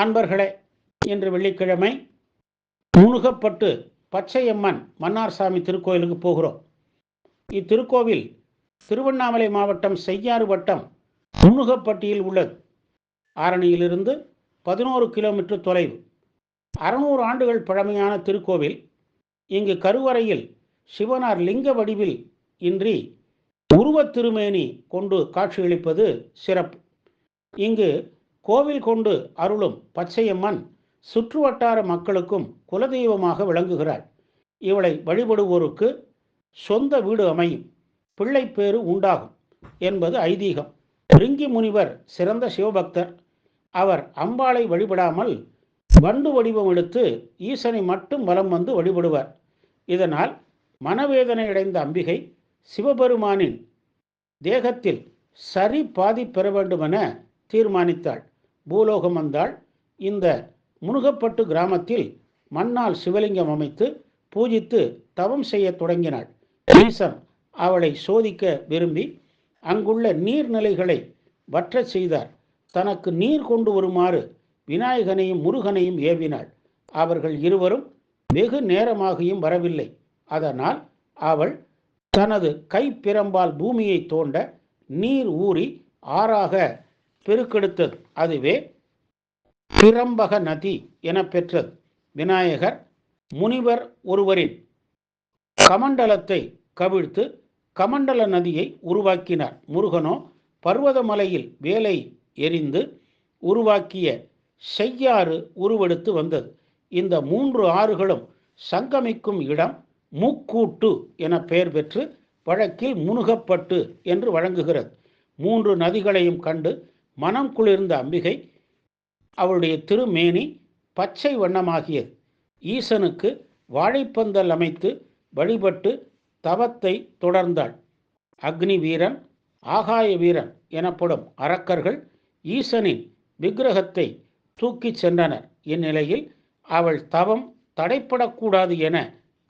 அன்பர்களே இன்று வெள்ளிக்கிழமை முனுகப்பட்டு பச்சையம்மன் மன்னார்சாமி திருக்கோயிலுக்கு போகிறோம். இத்திருக்கோவில் திருவண்ணாமலை மாவட்டம் செய்யாறு வட்டம் முனுகப்பட்டியில் உள்ளது. ஆரணியிலிருந்து பதினோரு கிலோமீட்டர் தொலைவு. அறுநூறு ஆண்டுகள் பழமையான திருக்கோவில். இங்கு கருவறையில் சிவனார் லிங்க வடிவில் இன்றி உருவத் திருமேனி கொண்டு காட்சியளிப்பது சிறப்பு. இங்கு கோவில் கொண்டு அருளும் பச்சையம்மன் சுற்றுவட்டார மக்களுக்கும் குலதெய்வமாக விளங்குகிறாள் இவளை வழிபடுவோருக்கு சொந்த வீடு அமையும் பிள்ளைப்பேறு உண்டாகும் என்பது ஐதீகம். ரிங்கி முனிவர் சிறந்த சிவபக்தர். அவர் அம்பாளை வழிபடாமல் வண்டு வடிவம் எடுத்து ஈசனை மட்டும் வலம் வந்து வழிபடுவார். இதனால் மனவேதனை அடைந்த அம்பிகை சிவபெருமானின் தேகத்தில் சரி பாதி பெற வேண்டுமென தீர்மானித்தாள். பூலோகம் வந்தாள் இந்த முனுகப்பட்டு கிராமத்தில் மண்ணால் சிவலிங்கம் அமைத்து பூஜித்து தவம் செய்யத் தொடங்கினாள். ஈசன் அவளை சோதிக்க விரும்பி அங்குள்ள நீர்நிலைகளை வற்றச் செய்தார். தனக்கு நீர் கொண்டு வருமாறு விநாயகனையும் முருகனையும் ஏவினாள். அவர்கள் இருவரும் வெகு நேரமாகியும் வரவில்லை. அதனால் அவள் தனது கைப்பிரம்பால் பூமியை தோண்ட நீர் ஊறி ஆறாக பெருக்கெடுத்தது. அதுவே பிரம்பக நதி என பெற்றது. விநாயகர் முனிவர் ஒருவரின் கமண்டலத்தை கவிழ்த்து கமண்டல நதியை உருவாக்கினார். முருகனோ பர்வதமலையில் வேலை எரிந்து உருவாக்கிய செய்யாறு உருவெடுத்து வந்தது. இந்த மூன்று ஆறுகளும் சங்கமிக்கும் இடம் மூக்கூட்டு என பெயர் பெற்று வழக்கில் முனுகப்பட்டு என்று வழங்குகிறது. மூன்று நதிகளையும் கண்டு மனம் குளிர்ந்த அம்பிகை அவளுடைய திருமேனி பச்சை வண்ணமாகியது ஈசனுக்கு வாழைப்பந்தல் அமைத்து வழிபட்டு தவத்தை தொடர்ந்தாள். அக்னி வீரன் ஆகாய வீரன் எனப்படும் அரக்கர்கள் ஈசனின் விக்கிரகத்தை தூக்கிச் சென்றனர். இந்நிலையில் அவள் தவம் தடைப்படக்கூடாது என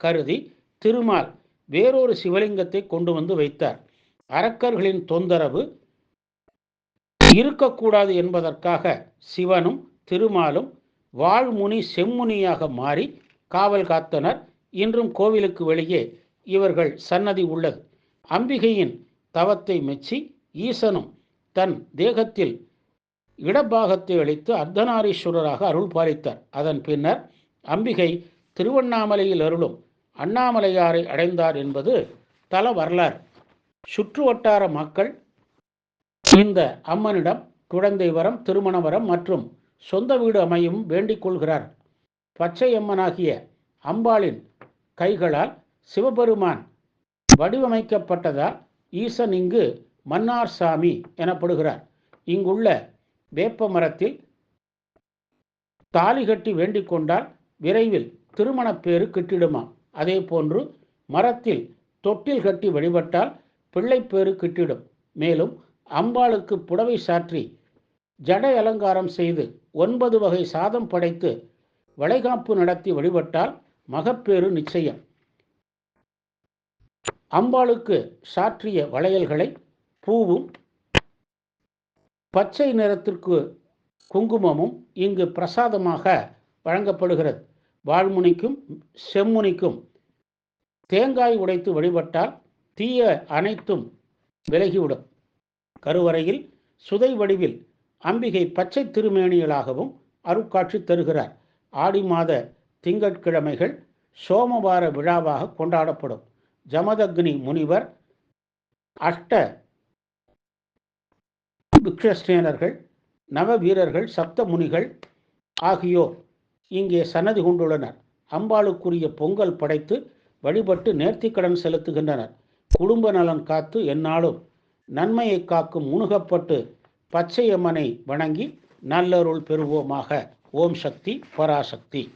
கருதி திருமால் வேறொரு சிவலிங்கத்தை கொண்டு வந்து வைத்தார். அரக்கர்களின் தொந்தரவு இருக்கக்கூடாது என்பதற்காக சிவனும் திருமாலும் வாழ்முனி செம்முனியாக மாறி காவல் காத்தனர். இன்றும் கோவிலுக்கு வெளியே இவர்கள் சன்னதி உள்ளது. அம்பிகையின் தவத்தை மெச்சி ஈசனும் தன் தேகத்தில் இடபாகத்தை அளித்து அர்த்தநாரீஸ்வரராக அருள் பாலித்தார். அதன் பின்னர் அம்பிகை திருவண்ணாமலையில் அருளும் அண்ணாமலையாரை அடைந்தார் என்பது தல வரலாறு. சுற்று வட்டார மக்கள் இந்த அம்மனிடம் குழந்தை வரம் திருமண வரம் மற்றும் சொந்த வீடு அமையும் வேண்டிக் கொள்கிறார். பச்சை அம்மனாகிய அம்பாளின் கைகளால் சிவபெருமான் வடிவமைக்கப்பட்டதால் ஈசன் இங்கு மன்னார் சாமி எனப்படுகிறார். இங்குள்ள வேப்ப மரத்தில் தாலி கட்டி வேண்டிக் கொண்டால் விரைவில் திருமணப்பேறு கிட்டிடுமாம். அதே போன்று மரத்தில் தொட்டில் கட்டி வழிபட்டால் பிள்ளைப்பேறு கிட்டிடும். மேலும் அம்பாளுக்கு புடவை சாற்றி ஜடை அலங்காரம் செய்து ஒன்பது வகை சாதம் படைத்து வளைகாப்பு நடத்தி வழிபட்டால் மகப்பேறு நிச்சயம். அம்பாளுக்கு சாற்றிய வளையல்களை பூவும் பச்சை நிறத்திற்கு குங்குமமும் இங்கு பிரசாதமாக வழங்கப்படுகிறது. வாழ்முனிக்கும் செம்முனிக்கும் தேங்காய் உடைத்து வழிபட்டால் தீய அனைத்தும் விலகிவிடும். கருவறையில் சுதை வடிவில் அம்பிகை பச்சை திருமேனிகளாகவும் அருட்காட்சி தருகிறார். ஆடி மாத திங்கட்கிழமைகள் சோமவார விழாவாக கொண்டாடப்படும். ஜமதக்னி முனிவர் அஷ்ட பிக்ஷஸ்ரேனர்கள் நவ வீரர்கள் சப்த முனிகள் ஆகியோர் இங்கே சன்னதி கொண்டுள்ளனர். அம்பாளுக்குரிய பொங்கல் படைத்து வழிபட்டு நேர்த்திக்கடன் செலுத்துகின்றனர். குடும்ப நலன் காத்து எந்நாளும் நன்மையை காக்கும் முணுகப்பட்டு பச்சையம்மனை வணங்கி நல்லருள் பெறுவோமாக. ஓம் சக்தி பராசக்தி.